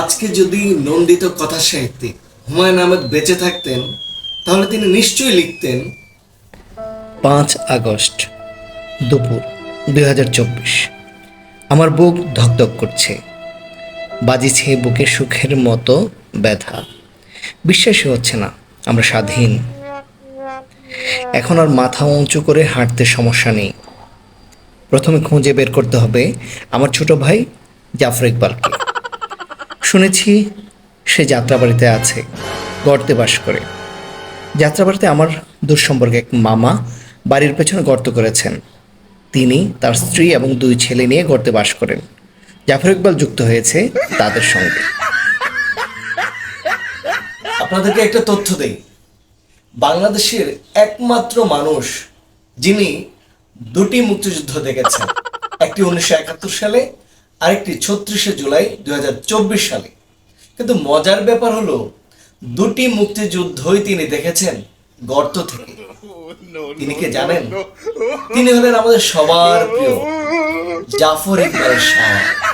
আজকে যদি নন্দিত কথা সাহিত্যিক হুমায়ুন আহমেদ বেঁচে থাকতেন, তাহলে তিনি নিশ্চয়ই লিখতেন, পাঁচ আগস্ট, দুপুর দুই আমার বুক ধকধক করছে। বাজিছে বুকে সুখের মতো ব্যথা। বিশ্বাসই হচ্ছে না, আমরা স্বাধীন। এখন আর মাথা উঁচু করে হাঁটতে সমস্যা নেই। প্রথমে খুঁজে বের করতে হবে আমার ছোট ভাই জাফর ইকবালকে। শুনেছি সে যাত্রাবাড়িতে আছে, গর্তে বাস করে। যাত্রাবাড়িতে আমার দূর সম্পর্কে এক মামা বাড়ির পেছনে গর্ত করেছেন। তিনি তার স্ত্রী এবং দুই ছেলে নিয়ে গর্তে বাস করেন। জাফর ইকবাল যুক্ত হয়েছে তাদের সঙ্গে। আপনাদেরকে একটা তথ্য দেই। বাংলাদেশের একমাত্র মানুষ যিনি দুটি মুক্তিযুদ্ধ দেখেছেন, একটি উনিশশো একাত্তর সালে আরেকটি ছত্রিশে জুলাই দু হাজার চব্বিশ সালে। কিন্তু মজার ব্যাপার হলো, দুটি মুক্তিযুদ্ধই তিনি দেখেছেন গর্ত থেকে। তিনি কে জানেন? তিনি হলেন আমাদের সবার প্রিয় জাফর ইকবাল শাহ।